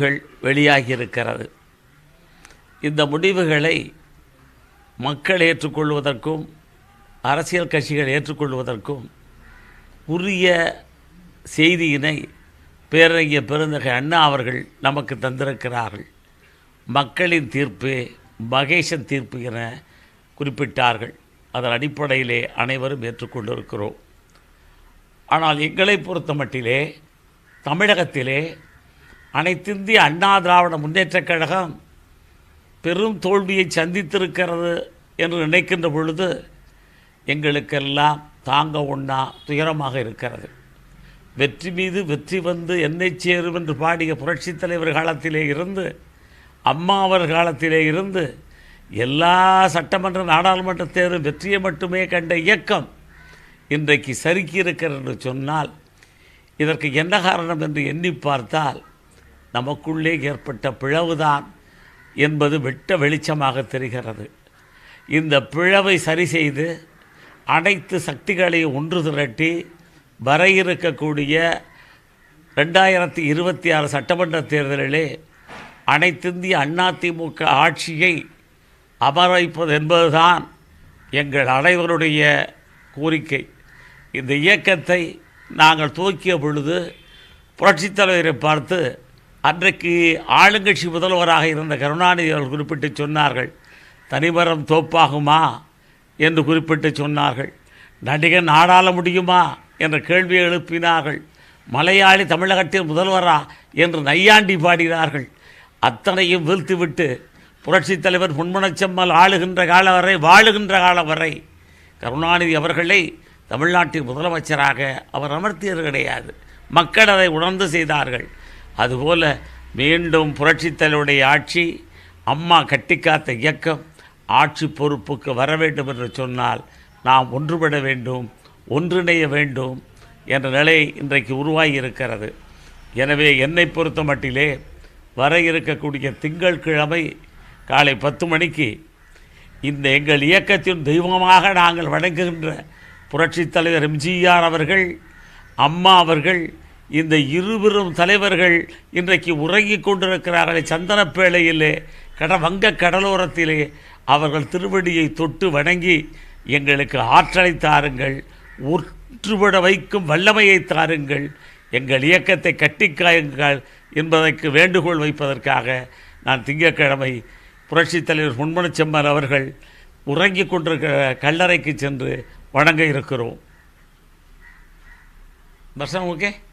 முடிவுகள் வெளியாகியிருக்கிறது. இந்த முடிவுகளை மக்கள் ஏற்றுக்கொள்வதற்கும் அரசியல் கட்சிகள் ஏற்றுக்கொள்வதற்கும் உரிய செய்தியினை பேரறிஞர் பெருந்தகை அண்ணா அவர்கள் நமக்கு தந்திருக்கிறார்கள். மக்களின் தீர்ப்பு மகேஷன் தீர்ப்பு என குறிப்பிட்டார்கள். அதன் அடிப்படையிலே அனைவரும் ஏற்றுக்கொண்டிருக்கிறோம். ஆனால் எங்களை பொறுத்த மட்டிலே தமிழகத்திலே அனைத்திந்திய அண்ணா திராவிட முன்னேற்றக் கழகம் பெரும் தோல்வியை சந்தித்திருக்கிறது என்று நினைக்கின்ற பொழுது எங்களுக்கெல்லாம் தாங்க ஒண்ணா துயரமாக இருக்கிறது. வெற்றி மீது வெற்றி வந்து என்னை சேரும் என்று பாடிய புரட்சித் தலைவர் காலத்திலே இருந்து அம்மாவர் காலத்திலே இருந்து எல்லா சட்டமன்ற நாடாளுமன்ற தேர்தலும் வெற்றியை மட்டுமே கண்ட இயக்கம் இன்றைக்கு சறுக்கி இருக்கிறது என்று சொன்னால் இதற்கு என்ன காரணம் என்று எண்ணி பார்த்தால் நமக்குள்ளே ஏற்பட்ட பிளவுதான் என்பது வெட்ட வெளிச்சமாக தெரிகிறது. இந்த பிளவை சரி செய்து அனைத்து சக்திகளையும் ஒன்று திரட்டி வர இருக்கக்கூடிய ரெண்டாயிரத்தி இருபத்தி ஆறு சட்டமன்ற தேர்தலிலே அனைத்திந்திய அதிமுக ஆட்சியை அமர்வைப்பது என்பதுதான் எங்கள் அனைவருடைய கோரிக்கை. இந்த இயக்கத்தை நாங்கள் துவக்கிய பொழுது புரட்சித் தலைவரை பார்த்து அன்றைக்கு ஆளுங்கட்சி முதல்வராக இருந்த கருணாநிதி அவர்கள் குறிப்பிட்டு சொன்னார்கள் தனிமரம் தோப்பாகுமா என்று குறிப்பிட்டு சொன்னார்கள் நடிகன் ஆடாள முடியுமா என்ற கேள்வியை எழுப்பினார்கள் மலையாளி தமிழகத்தின் முதல்வரா என்று நையாண்டி பாடினார்கள். அத்தனையும் வீழ்த்திவிட்டு புரட்சித் தலைவர் பொன்மனச்செம்மல் ஆளுகின்ற காலம் வரை வாழுகின்ற காலம் வரை கருணாநிதி அவர்களை தமிழ்நாட்டின் முதலமைச்சராக அவர் அமர்த்தியது கிடையாது. மக்கள் அதை உணர்ந்து செய்தார்கள். அதுபோல் மீண்டும் புரட்சித்தலைவருடைய ஆட்சி அம்மா கட்டிக்காத்த இயக்கம் ஆட்சி பொறுப்புக்கு வர வேண்டும் என்று சொன்னால் நாம் ஒன்றுபட வேண்டும் ஒன்றிணைய வேண்டும் என்ற நிலை இன்றைக்கு உருவாகி இருக்கிறது எனவே என்னை பொறுத்த மட்டிலே வர இருக்கக்கூடிய திங்கட்கிழமை காலை பத்து மணிக்கு இந்த எங்கள் இயக்கத்தின் தெய்வமாக நாங்கள் வணங்குகின்ற புரட்சித் தலைவர் எம்ஜிஆர் அவர்கள் அம்மா அவர்கள் இந்த இருபெரும் தலைவர்கள் இன்றைக்கு உறங்கிக் கொண்டிருக்கிறார்களே சந்தனப்பேழையிலே கட வங்க கடலோரத்திலே அவர்கள் திருவடியை தொட்டு வணங்கி எங்களுக்கு ஆற்றலை தாருங்கள் ஒற்றுபட வைக்கும் வல்லமையை தாருங்கள் எங்கள் இயக்கத்தை கட்டிக்காயுங்கள் என்பதற்கு வேண்டுகோள் வைப்பதற்காக நான் திங்கட்கிழமை புரட்சித் தலைவர் பொன்மனச்செம்மல் அவர்கள் உறங்கிக் கொண்டிருக்கிற கல்லறைக்கு சென்று வணங்க இருக்கிறோம். தர்ஷனம் ஓகே